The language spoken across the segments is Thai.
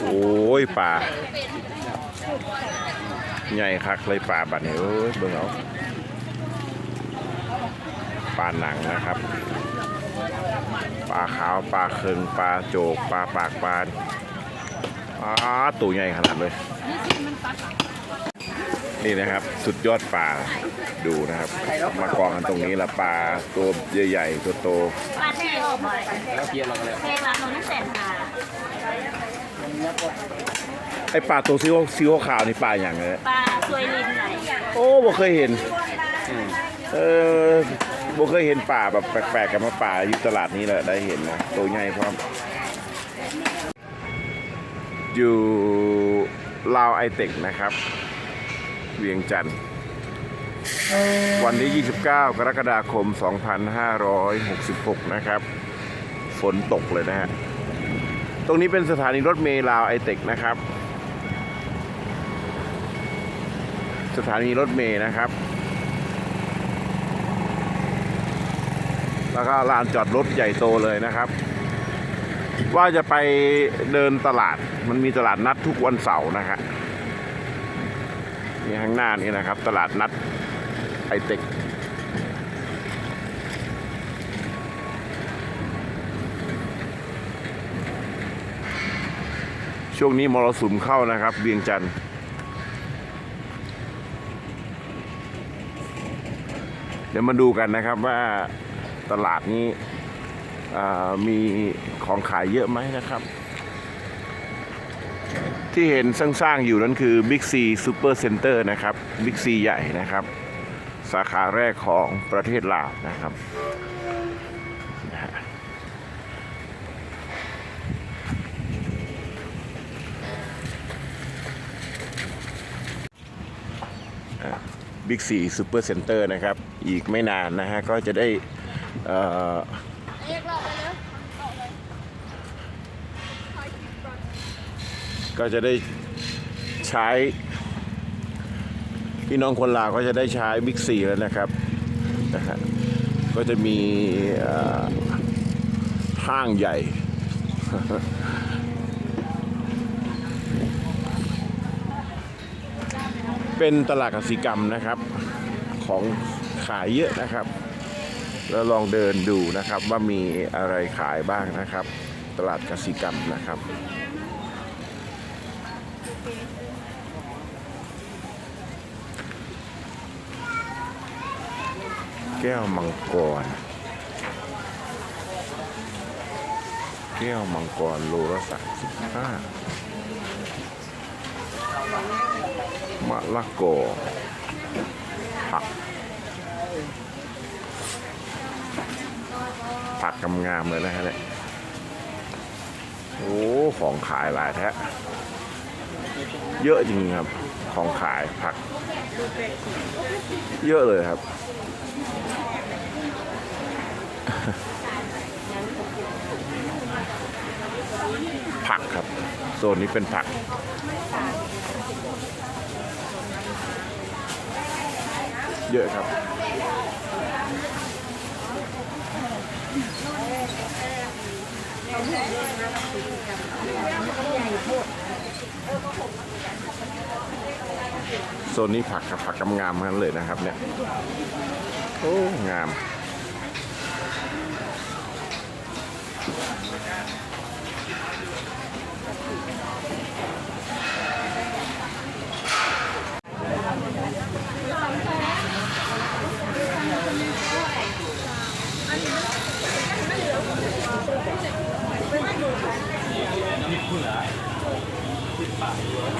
โอ้ยป่าใหญ่คักเลยป่าบัดนี้เอ้ยเบิ่งเอาปลาหนังนะครับ ปลาขาวปลาเคืองปลาโจกปลาปากปลาอ้าตัวใหญ่ขนาดเลย นี่นะครับสุดยอดปลาดูนะครับ มากองกันตรงนี้ละปลาตัวใหญ่ๆตัวโตปลาแห้งออกบ่อยแล้วเกียร์เราก็เลยแห้งร้านโน้นแสนหา ไอปลาตัวซีโอซีโอขาวนี่ปลาอย่างเงี้ยปลาสวยลินไหนโอ้บ่เคยเห็น เออบ่เคยเห็นป่าแบบแปลกๆกับมาป่าอยู่ตลาดนี้แหละได้เห็นนะตัวใหญ่พร้อมอยู่ลาวไอเต็กนะครับ เวียงจันทร์วันที่ 29 กรกฎาคม 2566 นะครับ ฝนตกเลยนะฮะ ตรงนี้เป็นสถานีรถเมล์ลาวไอเต็กนะครับ สถานีรถเมล์นะครับ แล้วก็ลานจอดรถใหญ่โตเลยนะครับ ว่าจะไปเดินตลาดมันมีตลาดนัดทุกวันเสาร์นะฮะนี่ข้างหน้านี่นะครับ ตลาดนัดไอเต็ก ช่วงนี้มรสุมเข้านะครับ เวียงจันทร์เดี๋ยวมาดูกันนะครับว่าตลาดนี้มีของขายเยอะไหมนะครับ ที่เห็นสร้างๆอยู่นั้นคือ Big C Super Center นะครับ Big C ใหญ่นะครับ สาขาแรกของประเทศลาวนะครับนะฮะ บิ๊กซีซูเปอร์เซ็นเตอร์นะครับ อีกไม่นานนะฮะ ก็จะได้เอ่อก็จะได้ใช้ พี่น้องคนลาวก็จะได้ใช้บิ๊กซีแล้วนะครับนะฮะก็จะมีห้างใหญ่ เป็นตลาดกสิกรรมนะครับ ของขายเยอะนะครับ แล้วลองเดินดูนะครับว่ามีอะไรขายบ้างนะครับ ตลาดกสิกรรมนะครับแก้วมังกร แก้วมังกรโลละสามสิบห้า มะละกอผักผักกำงามเลยนะฮะเนี่ยโอ้ของขายหลายแท้เยอะจริงครับ ของขายผัก เยอะเลยครับผักครับ โซนนี้เป็นผัก เยอะครับ โซนนี้ผักครับผักกำงามๆทั้งนั้นเลยนะครับเนี่ย โอ้ งาม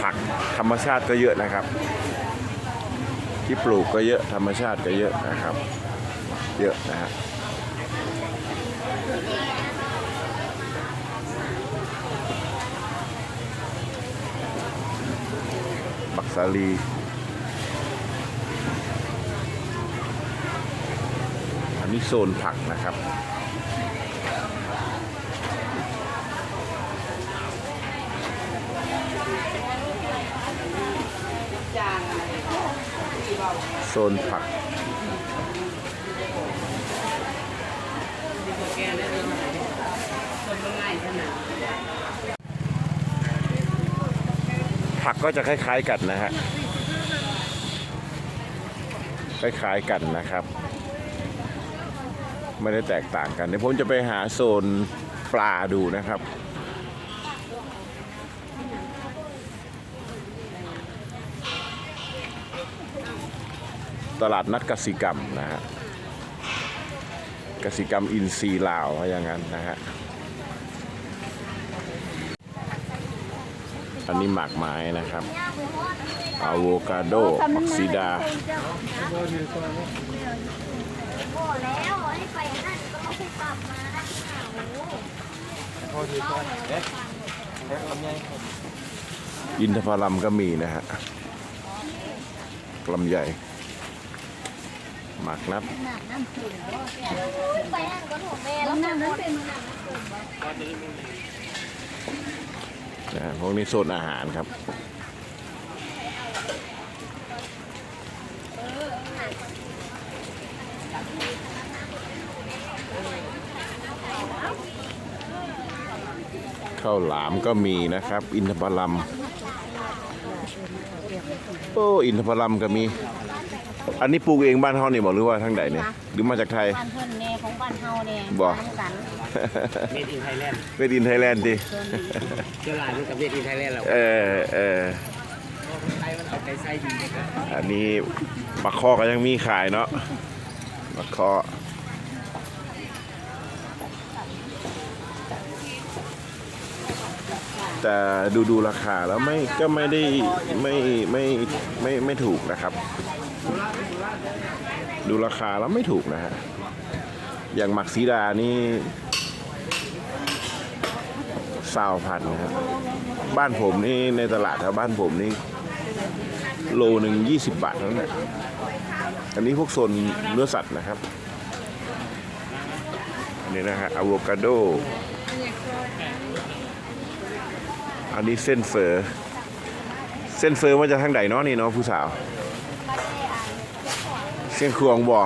ผัก ธรรมชาติก็เยอะนะครับ ที่ปลูกก็เยอะธรรมชาติก็เยอะนะครับ เยอะนะฮะบักสาลีอันนี้โซนผักนะครับ โซนผัก ผักก็จะคล้ายๆกันนะฮะ คล้ายๆกันนะครับ ไม่ได้แตกต่างกันเดี๋ยวผมจะไปหาโซนปลาดูนะครับ ตลาดนัดกสิกรรมนะฮะกสิกรรมอินทรีลาวอย่างนั้นนะฮะอันนี้หมากไม้นะครับอะโวคาโดผักซีดาอินทผลัมก็มีนะฮะลำใหญ่ หมากนับไปนั่นก็ถูกแม่แล้วนั่นนั้นเป็นนะฮะพวกนี้โซนอาหารครับ ข้าวหลามก็มีนะครับ อินทผลัม โอ้ อินทผลัมก็มี อันนี้ปลูกเองบ้านเฮานี่บอกหรือว่าทางใดเนี่ยหรือมาจากไทย บ้านเพื่อนแน่ของบ้านเฮาเนี่ยบ่กันเมดอินไทยแลนด์เวดินไทยแลนด์ดิเจ้าลายนี่กับเมดอินไทยแลนด์เราเออเออไทยมันเอาใจใส่ดีนะครับอันนี้ปลาคอก็ยังมีขายเนาะปลาคอแต่ดูดูราคาแล้วไม่ก็ไม่ได้ไม่ไม่ไม่ไม่ถูกนะครับ ดูราคาแล้วไม่ถูกนะฮะ อย่างหมักซีดานี่สาวพันนะครับ บ้านผมนี่ในตลาดแถวบ้านผมนี่ โลหนึ่งยี่สิบบาทเท่านั้นแหละอันนี้พวกโซนเนื้อสัตว์นะครับ อันนี้นะฮะอะโวคาโด อันนี้เส้นเฟอร์เส้นเฟอร์มาจากทางใดเนาะนี่เนาะผู้สาว เส้นควงบ่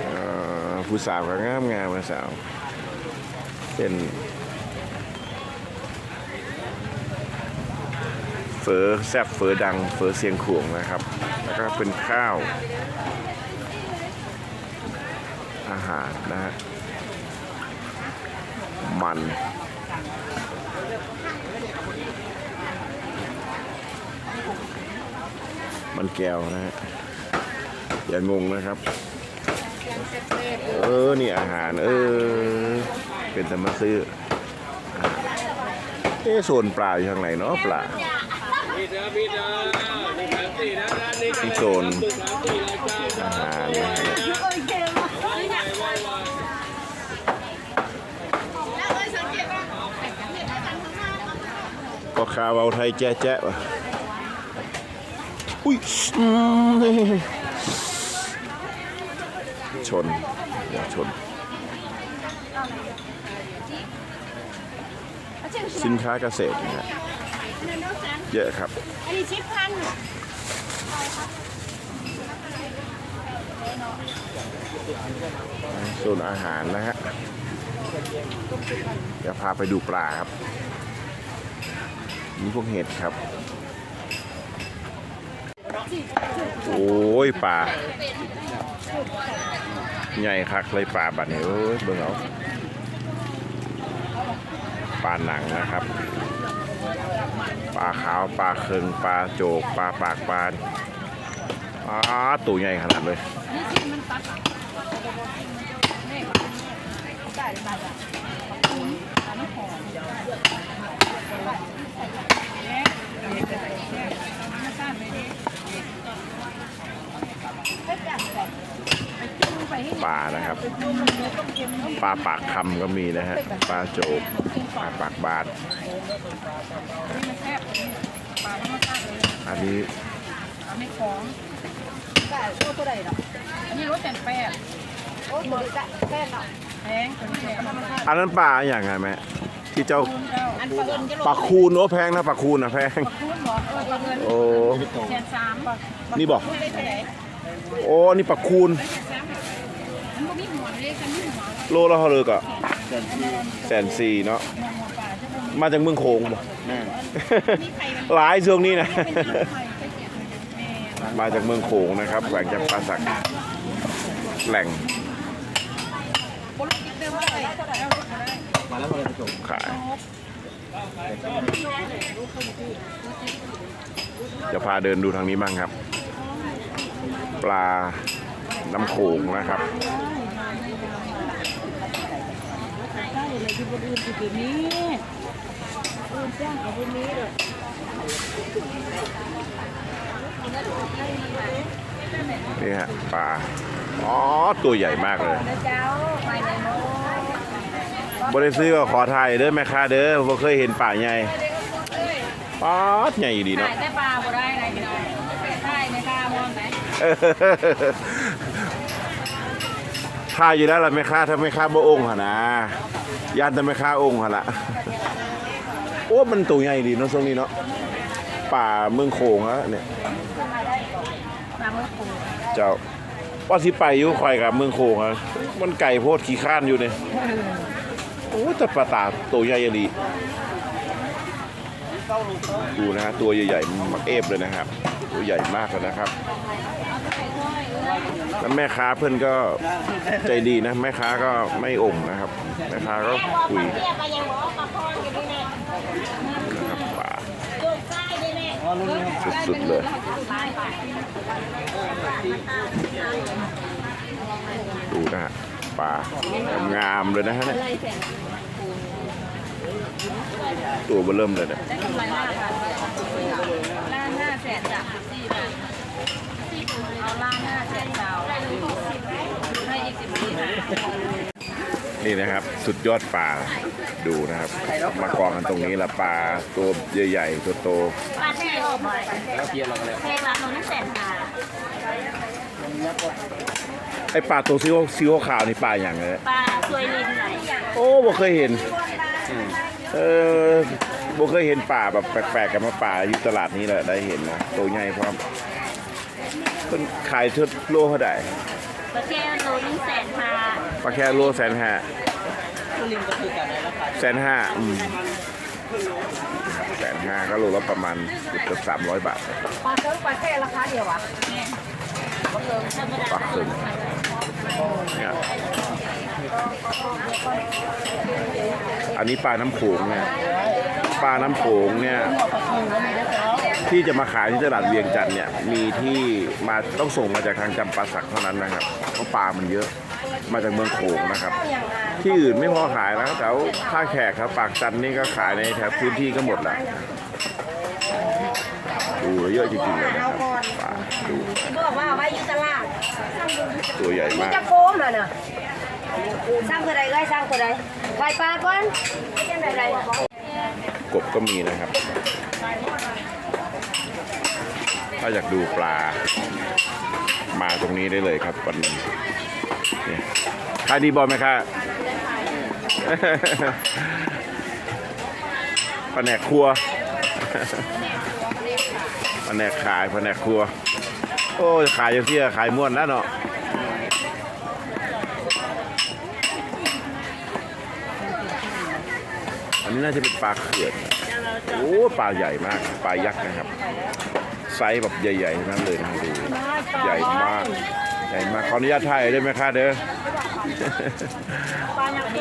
เอ่อผู้สาวก็งามงามนะสาวเป็นเฟอแซบเฟอดังเฟอเสียงขวงนะครับ แล้วก็เป็นข้าว อาหารนะฮะมันมันแก้วนะฮะ อย่างงนะครับ เออ นี่อาหาร เออ เป็นแต่มซื้อเอ๊ะโซนปลาอยู่ทางไหนเนาะปลาที่โซนอาหารก็คาเวาไทยแจ๊ะแจ๊ะวะอุ้ยอืม ชนอย่าชน สินค้าเกษตรนะเยอะครับอันนี้ชิปพันโซนอาหารนะฮะเดี๋ยวพาไปดูปลาครับ นี่พวกเห็ดครับ โอ้ยปลา ใหญ่คักเลยปลาบัดนี้เอ้ยเบิ่งเอาปลาหนังนะครับ ปลาขาวปลาเคืองปลาโจกปลาปากปลาอ้าตัวใหญ่ขนาดเลย ปลานะครับปลาปากคำก็มีนะฮะปลาโจกปลาปากบาดอันนี้ไม่ของแต่ตัวตัวใดหรออันนี้รถแต่งแป้งโอ้ตัวจะแป้งหรอแพงตัวนี้แพงธรรมชาติอันนั้นปลาอย่างไงแม่ที่เจ้าอันปลาเอิญจะปลาคูนโอ้แพงนะปลาคูนนะแพงคูณบอกเออปลาเอิญโอ้แสนสามนี่บอก ไม่ได้เท่าไหร่โอ้นี่ปลาคูนแสนสามมันก็มีหัวเลยกันมีหัวโลละเท่าเลยก็แสนสี่เนาะหัวปลาจะมีมาจากเมืองโขงบ่แม่นหลายช่วงนี้นะมาจากเมืองโขงนะครับแหวงจากปราสักแหล่งมาแล้วมาเลยจบขายจะพาเดินดูทางนี้บ้างครับ ปลาน้ำโขงนะครับนี่ฮะปลา อ๋อ ตัวใหญ่มากเลยบริซื้อก็ขอถ่ายเด้อแม่ค้าเด้อบ่เคยเห็นป่าใหญ่ป๊าใหญ่ดีเนาะได้ปลาบ่ได้นะน้องถ่ายไม่กล้าม องไหนถ่ายอยู่แล้วล่ะแม่ค้าถ้าแม่ค้าบ่องค์หั่นะยานแต่แม่ค้าองค์หั่นละโอ้มันตัวใหญ่ดีเนาะช่วงนี้เนาะป่าเมืองโขงอะเนี่ยเจ้าว่าสิไปอยู่ข่อยกับเมืองโขงอะมันไก่โพดขี้ข้านอยู่เนี่ยโอ้แต่ปลาตาตัวใหญ่ดีดูนะฮะตัวใหญ่ๆมักเอฟเลยนะครับ ตัวใหญ่มากเลยนะครับ แล้วแม่ค้าเพื่อนก็ใจดีนะ แม่ค้าก็ไม่อมนะครับ แม่ค้าก็คุยปลาพองอยู่นี่แน่นะครับป่าสุดๆเลยดูนะฮะป่างามเลยนะฮะเนี่ยตัวเบอร์เริ่มเลยเนี่ย ได้กำไรห้าพันล้านห้าแสนจ้ะสี่บาทเอาล้านห้าแสนดาวให้อีกสิบสี่บาทนี่นะครับ สุดยอดปลาดูนะครับ มากองกันตรงนี้ละปลาตัวใหญ่ๆตัวโตปลาที่ออกมาแล้วเพียร์เราก็เลยเพลงละโน้นแสนหาไอปลาตัวซีโอซีโอขาวนี่ปลาอย่างเลยปลาสวยลินไหนโอ้บ่เคยเห็น เออ บ่เคยเห็นป่าแบบแปลกๆกันมาป่าอยู่ตลาดนี้แหละได้เห็นนะตัวใหญ่พร้อมเพิ่นขายชุดโลเท่าไหร่ปลาแค่โน้นแสนหาปลาแค่โลแสนห้าลิงก็คือกันแล้วค่ะแสนห้าอืมแสนห้าก็โลละประมาณเกือบสามร้อยบาทปลาเคิร์ฟปลาแค่ราคาเดียววะปักตึงเนี่ยอันนี้ปลาน้ำโขงเนี่ย ปลาน้ำโขงเนี่ยที่จะมาขายที่ตลาดเวียงจันทร์เนี่ยมีที่มาต้องส่งมาจากทางจำปาสักเท่านั้นนะครับเพราะปลามันเยอะมาจากเมืองโขงนะครับ ที่อื่นไม่พอขายแล้วแถวท่าแขกครับปากจันนี่ก็ขายในแถวพื้นที่ก็หมดแล้วดูเยอะจริงๆเลยนะครับปลาดูบอกว่าไว้อยู่ตลาดตัวใหญ่มากจะโกมน่ะน่ะสร้างตัวใดก็ให้สร้างตัวใดไข่ปลาก่อนยังไง กบก็มีนะครับ ถ้าอยากดูปลา มาตรงนี้ได้เลยครับวันนี้เนี่ยขายดีบอลไหมคะแผนกครัวแผนกขายแผนกครัว โอ้ยขายอย่างเที่ยขายม่วนแล้วเนาะ นนี้น่าจะเป็นปลาเขื่อนโอ้ปลาใหญ่มากปลายักษ์นะครับ ไซส์แบบใหญ่ๆทั้งนั้นเลยนะดูใหญ่มากใหญ่มากขออนุญาตถ่ายได้ไหมคะเด้อ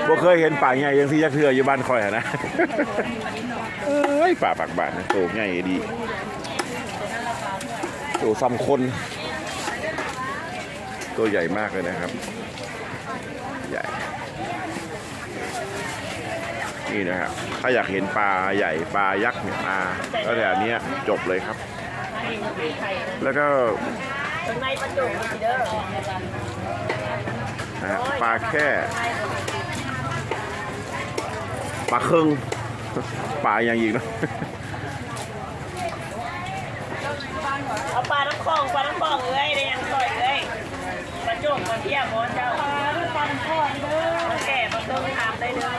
บ่เคยเห็นป่าใหญ่อยังที่ยักษ์เถืออยู่บ้านคอยอะนะเอ้ยป่าปากบานนะโตใหญ่ดีโตซ้ำคน ตัวใหญ่มากเลยนะครับ ใหญ่ นี่นะครับถ้าอยากเห็นปลาใหญ่ปลายักษ์เนี่ยปลาก็แต่อันเนี้ยจบเลยครับ แล้วก็ตรงในประจุเด้อนะฮะปลาแค่ปลาเครึ่งปลาอย่างอีกเนอะเอาปลาน้ำคลองปลาน้ำคลองเอ้ยได้ยังสอยเอ้ยประจุมาเทียบหมอเจ้าปลาปลาน้ำคลองเด้อแก่มาเติมทำได้เด้อ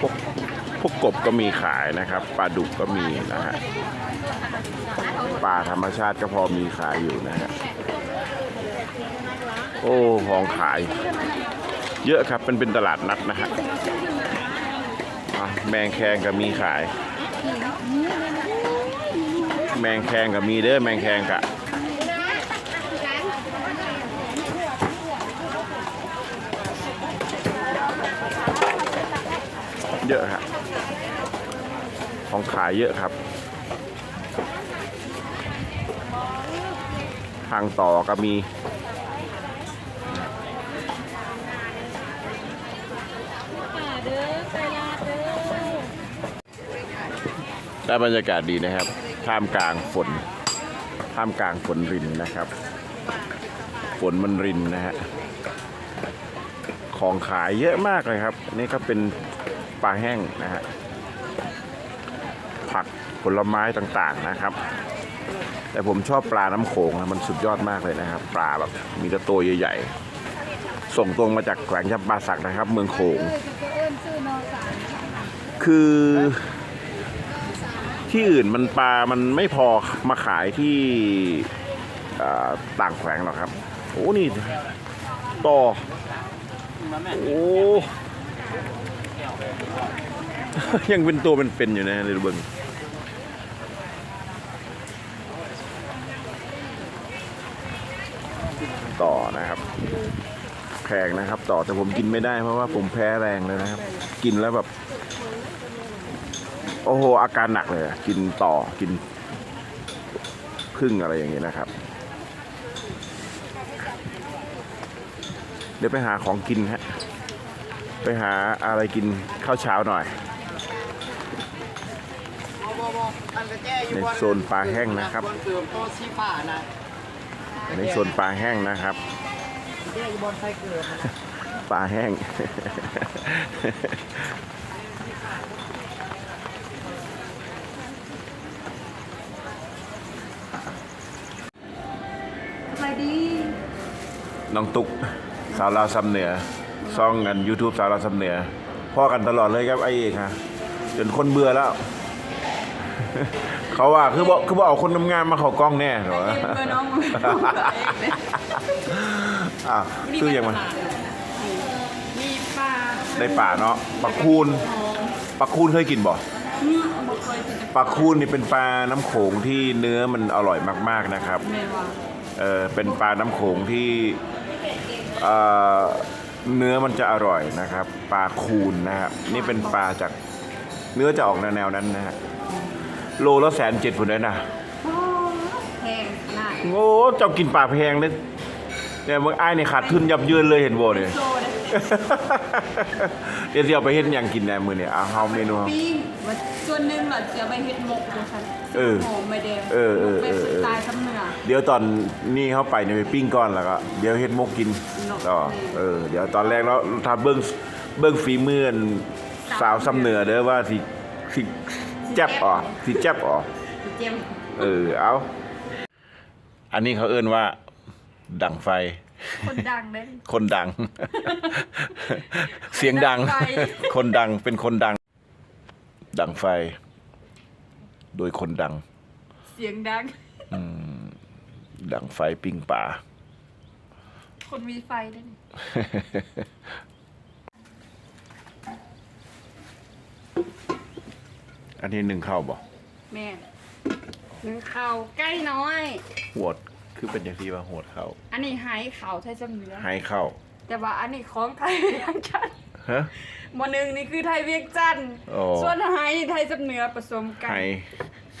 พวกพว กบก็มีขายนะครับ ปลาดุกก็มีนะฮะปลาธรรมชาติก็พอมีขายอยู่นะฮะโอ้ของขาย เยอะครับเป็นเป็นตลาดนัดนะฮะอะแมงแคงก็มีขาย แมงแคงก็มีเด้อแมงแคงกะเยอะครับ ของขายเยอะครับ ทางต่อก็มี ได้บรรยากาศดีนะครับ ท่ามกลางฝน ท่ามกลางฝนรินนะครับ ฝนมันรินนะฮะ ของขายเยอะมากเลยครับ นี่ก็เป็นปลาแห้งนะฮะ ผลไม้ต่างๆนะครับ แต่ผมชอบปลาน้ำโขงนะมันสุดยอดมากเลยนะครับ ปลาแบบมีแต่ตัวใหญ่ๆ ส่งตรงมาจากแขวงจำปาสักนะครับ เมืองโขง คือที่อื่นมันปลา มันไม่พอมาขายที่ต่างแขวงหรอกครับ โอ้ นี่ต่อ โอ้ ยังเป็นตัวเป็นๆอยู่นะเดยวเบิ่ง ต่อนะครับ แพงนะครับ ต่อแต่ผมกินไม่ได้เพราะว่าผมแพ้แรงเลยนะครับ กินแล้วแบบ โอ้โหอาการหนักเลยกินต่อกินพึ่งอะไรอย่างนี้นะครับ เดี๋ยวไปหาของกินฮะไปหาอะไรกินข้าวเช้าหน่อยในโซนปลาแห้งนะครับ บนเติมโตชีป่านะในโซนปลาแห้งนะครับแก้อยู่บนไฟเกิดปลาแห้งไปดีน้องตุกสาวลาวซำเหนือซ่องกัน YouTube สาวลาวซำเหนือพ่อกันตลอดเลยครับไอเอกฮะจนคนเบื่อแล้ว เขาว่าคือบอกคือบอกเอาคนทำงานมาเขากล้องแน่เหรอเบอร์น้องเองเลยอะคืออย่างมันมีปลาได้ป่าเนาะปลาคูนปลาคูนเคยกินบ่อืมบ่เคยกินปลาคูนนี่เป็นปลาน้ำโขงที่เนื้อมันอร่อยมาก ๆนะครับแม่ว่าเออเป็นปลาน้ำโขงที่เอ่อเนื้อมันจะอร่อยนะครับ ปลาคูนนะครับนี่เป็นปลาจากเนื้อจะออกแนวๆนั้นนะฮะ โลละแสนเจ็ดพุ่นเลยนะแพงน่าโอ้เจ้ากินปลาแพงเลยเนี่ยมึงอ้ายเนี่ยขาดทุนยับเยินเลยเห็นบ่เนี่ยโซเลยเดี๋ยวสิเอาไปเฮ็ดหยังกินแหน่มือเนี่ยเอาเฮาเมนูเฮาปิ้งว่าส่วนหนึ่งเราจะไปเฮ็ดหมกดูค่ะเออหอมไม่แดงเออเออเป็นเออสไตล์ทำเนื้อเดี๋ยวตอนนี้เขาไปเนี่ยไปปิ้งก้อนแล้วก็เดี๋ยวเฮ็ดหมกกินเนาะต่อเออเดี๋ยวตอนแรกแล้วถ้าเบิ้งเบิ้งฝีมืออันสาวซ้ำเหนือเด้อว่าสิสิแจ๊บออกสิแจ๊บออก เจียมเออเอา อันนี้เขาเอิ้นว่า ดังไฟ คนดังเลย คนดัง เสียงดัง ดังไฟ คนดังเป็นคนดัง ดังไฟ โดยคนดัง เสียงดัง ดังไฟปิ้งป่า คนมีไฟด้วยนี่ อันนี้หนึ่งเข้าบ่แม่หนึ่งข่าวใกล้น้อย หวดคือเป็นอย่างที่ว่าโหดเข้าอันนี้หายข่าวไทยจำเนื้อให้เข้าแต่ว่าอันนี้ของไทยเวียงจันทน์ฮะ หมอหนึ่งนี่คือไทยเวียงจันทน์อ๋อส่วนหายนี่ไทยจำเนื้อผสมกันให้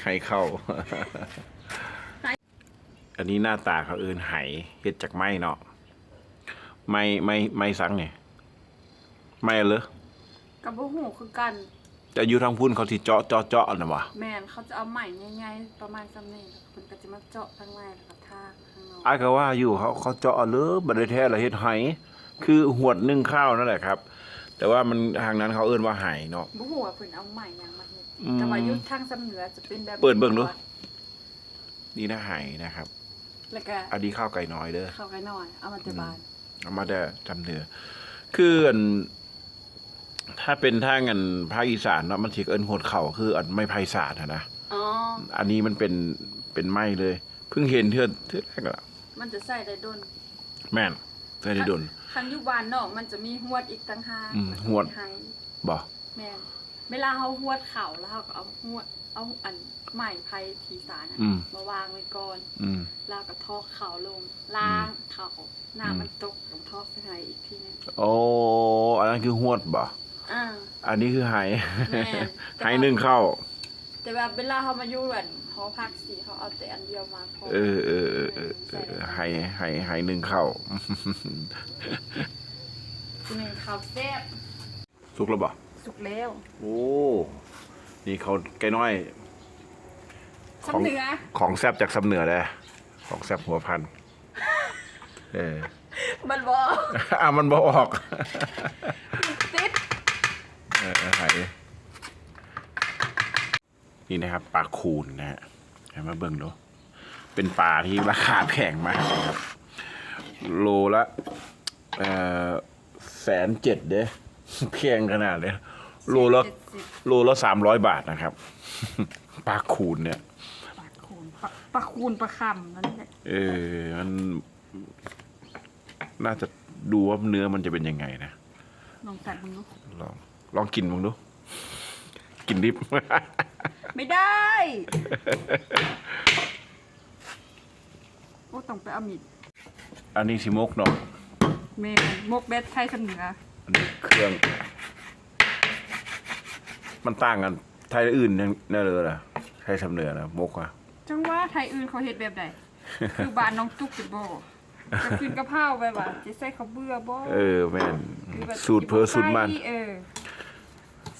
ให้เข้า อันนี้หน้าตาเขาเอินไหเฮ็ดจากไม้เนาะไม้ไม้ไม้สังเนี่ยไม้เหรอกับบ่หูคือกัน แต่อยู่ทางพุ่นเขาที่เจาะเจาะเจาะนะวะแม่นเขาจะเอาใหม่ง่ายๆประมาณซ้ำนี่แล้วคุณก็จะมาเจาะข้างในแล้วก็ทาข้างนอกอ้ายก็ว่าอยู่เขาเขาเจาะเลยบัได้แท้ละเฮ็ดไหคือหวดนึ่งข้าวนั่นแหละครับ แต่ว่ามันทางนั้นเขาเอิ้นว่าไหเนาะบ่หูว่าเพิ่นเอาใหม่หยังมาเฮ็ดอืม แต่ว่าอยู่ทางซ้ำเหนือจะเป็นแบบเปิดเบิ่งดู นี่นะไหนะครับแล้วก็อันนี้ข้าวไก่น้อยเด้อ เข้าไกหน่อยเอามาแต่บ้าน เอามาได้จำเนื้อคืออัน ถ้าเป็นทางอันภาคอีสานเนาะมันสิเอิ้นโหดเข่าคืออันไม้ไผ่สาดอะนะอ๋อ อันนี้มันเป็นเป็นไม้เลย เพิ่งเห็นเทื่อเทื่อแรกละมันจะใส่ได้โดนแม่นใส่ได้โดน คันอยุบานเนาะมันจะมีหวดอีกต่างหากอืมหวด ไฮบ่แม่นเวลาเขาหวดเข่าแล้วเขาก็เอาหวดเอาอันไม้ไผ่ทีสารนะอืม มาวางไว้ก่อน อืม แล้วก็ทอกเข่าลงล้างเข่าหน้าอืมมันตกลงทอกใส่ไห้อีกทีนึงโอ้อันนั้นคือหวดบ่ อ่าอันนี้คือไหแม่นไหหนึ่งเข้า แต่ว่าเวลาเขามาอยู่แบบหอพักสีเขาเอาแต่อันเดียวมาพอเออเออเออเออเออไหไหไหหนึ่งเข้าทีหนึงข้าวแซ่บสุกแล้วบ่สุกแล้วโอ้นี่เขาไก่น้อยสำเหนือของแซบจากสำเหนือเลยของแซบหัวพันเออมันบอก อะมันบอกออกติดเออหายนี่นะครับปลาคูนนะฮะให้มาเบิ่งดูเป็นปลาที่ราคาแพงมากนะครับโลละเอ่อแสนเจ็ดเด้แพงขนาดเลยโลละเจ็ดสิบโลละสามร้อยบาทนะครับปลาคูนเนี่ยปลาคูนปลาปลาคูนปลาคำนั่นแหละเออมันน่าจะดูว่าเนื้อมันจะเป็นยังไงนะ ลองตัดมึงดูลอง ลองกินมึงดู กินดิบ ไม่ได้ โอ้ต้องไปเอามีดอันนี้สิมกเนาะเมนมกเบ็ดไทยสำเหนืออันนี้เครื่อง มันต่างกันไทยอื่นยังน่าเลยล่ะไทยสำเนือนะมกอะจังว่าไทยอื่นเขาเฮ็ดแบบใดคือบ้านน้องตุ๊กสิบ่จะกินกะเพราไปว่าจะใส่ข้าวเบื่อบ่เออแม่นคือแบบสูตรเพอสูตรมัน เออ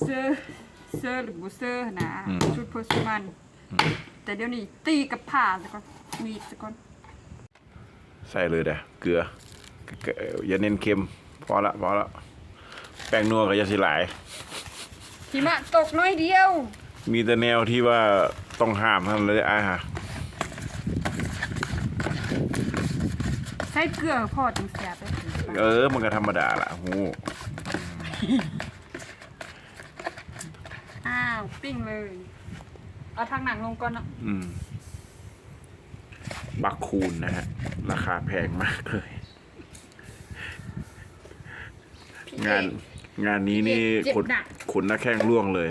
เซอร์เซอร์หรือบ่เซอร์นะอืมสูตรเพอสูตรมัน แต่เดี๋ยวนี้ตีกับผ่าซะก่อนมีดซะก่อนใส่เลยเด้อเกลือเกลืออย่าเน้นเค็ม พอละพอละแป้งนัวกับยาสิหลาย หิมะตกน้อยเดียว มีแต่แนวที่ว่าต้องห้ามเท่านั้นเลยอะฮะใส่เกลือพอจังแซ่บได้ถึงปานเออ มันก็ธรรมดาละโหอ้าวปิ้งเลย เอาทางหนังลงก่อนเนาะอืม บักคูนนะฮะ ราคาแพงมากเลยงานงานนี้นี่เจ็บขนหนัก ขนหน้าแข้งร่วงเลย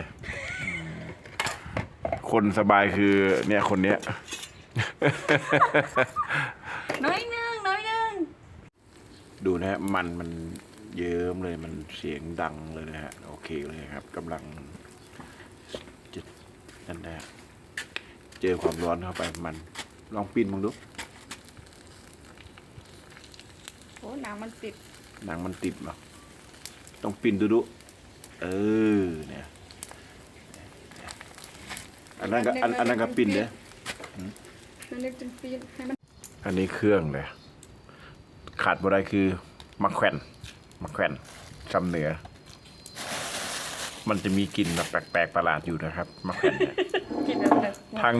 คนสบายคือ เนี่ยคนเนี้ย น้อยหนึงน้อยหนึงดูนะฮะมันมันเยิ้มเลยมันเสียงดังเลยนะฮะ โอเคเลยครับกำลังจะ นั่นแหละเจอความร้อนเข้าไปมันลองปิ้นมึงดูโอ้หนังมันติดหนังมันติดเหรอต้องปิ้นดูดูเออเนี่ยอันนั้นก็อันอันนั้นก็ปิ้นเด้อมันนึกจนปีนให้มันอันนี้เครื่องเลยขาดบ่ได้คือมะแขวนมะแขวนซำเหนือ มันจะมีกลิ่นแบบแปลกๆประหลาดอยู่นะครับมะแขวนเนี่ยกินแบบทาง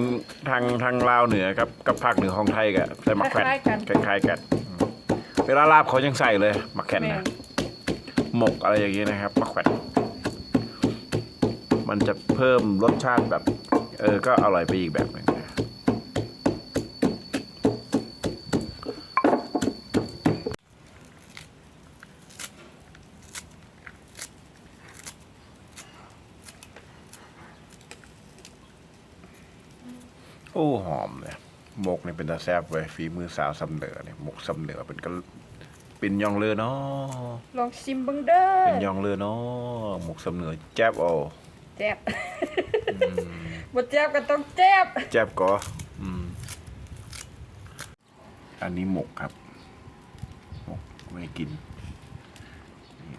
ทางทางลาวเหนือกับกับภาคเหนือของไทยก็ใส่มะแขวนคล้ายๆกันคล้ายๆกันอืมเวลาลาบเขายังใส่เลยมะแขวนแม่นะ หมกอะไรอย่างเงี้ยนะครับมะแขวนมันจะเพิ่มรสชาติแบบ เออ ก็อร่อยไปอีกแบบหนึ่งนะ โอ้หอมเลยหมกเนี่ยเป็นตาแซบเว้ยฝีมือสาวสำเหนือเนี่ยหมกสำเหนือเป็นก็เป็นยองเลยเนาะลองชิมเบิ่งเด้อเป็นยองเลยเนาะหมกสำเหนือแจ๊บโอแจ๊บบ่แจ๊บก็ต้องแจ๊บแจ๊บก็อืมอันนี้หมกครับ หมกไม่กินนี่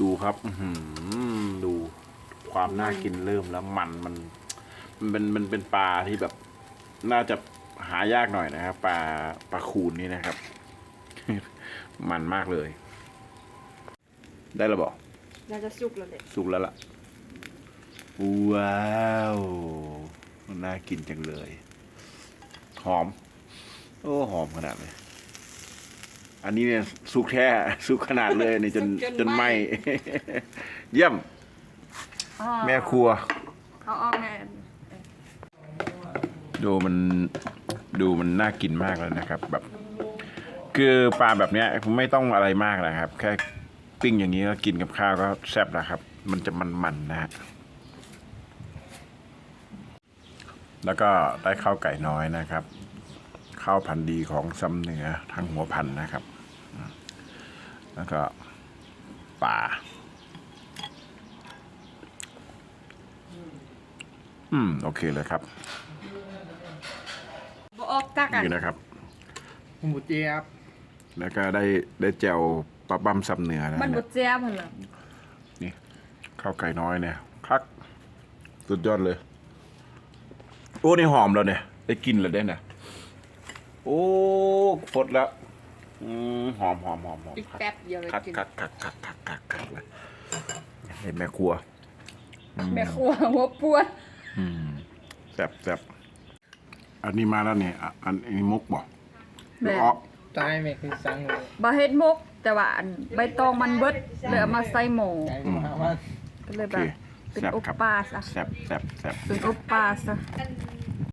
ดูครับ อื้อหือดู ความน่ากินเริ่มแล้วมันมัน มันเป็นมันเป็นปลาที่แบบน่าจะหายากหน่อยนะครับปลาปลาคูนนี่นะครับ มันมากเลย ได้แล้วบอกน่าจะสุกแล้วแหละสุกแล้วล่ะ ว้าวน่ากินจังเลย หอม โอ้หอมขนาดเลยอันนี้เนี่ยสุกแท้สุกขนาดเลยนี่จนจนไหมเยี่ยมอ๋อ แม่ครัวเอาออกแม่ดูมันดูมันน่ากินมากเลยนะครับ แบบ คือปลาแบบเนี้ยไม่ต้องอะไรมากนะครับ แค่ปิ้งอย่างนี้แล้วกินกับข้าวก็แซ่บนะครับ มันจะมันๆนะฮะแล้วก็ได้ข้าวไก่น้อยนะครับข้าวพันธุ์ดีของซ้ำเหนือทางหัวพันธุ์นะครับ แล้วก็ป่า อืมโอเคเลยครับบ่ออกตักอะนี่นะครับ หมูเจี๊ยบแล้วก็ได้ได้แจวปลาบัมซับเหนือนะมันบ่เนี่ยแจ๊บหั่นล่ะนี่ข้าวไก่น้อยเนี่ยคักสุดยอดเลย โอ้นี่หอมแล้วเนี่ย ได้กลินแล้วได้เนี่ยโอ้ฟดแล้วอืมหอมหอมหอมหอมอีกแป๊บเดียวเลยคักกินคักคักคักคักคักคักเลยเห็นแม่ครัว แม่ครัวหัวปวดอืม แซ่บแซ่บอันนี้มาแล้วเนี่ยอะอันอันนี้มุกบ่แม่อ๋อตายไม่คือสังเลยบ่เฮ็ดมกแต่ว่าอันใบตองมันเบิดเลยเอามาใส่หม้อใจมาว่า ก็เลยโอแบเคบเป็นแซ่บอบครับปลาซะแซ่บแซ่บแซ่บ เป็นอบปลาซะ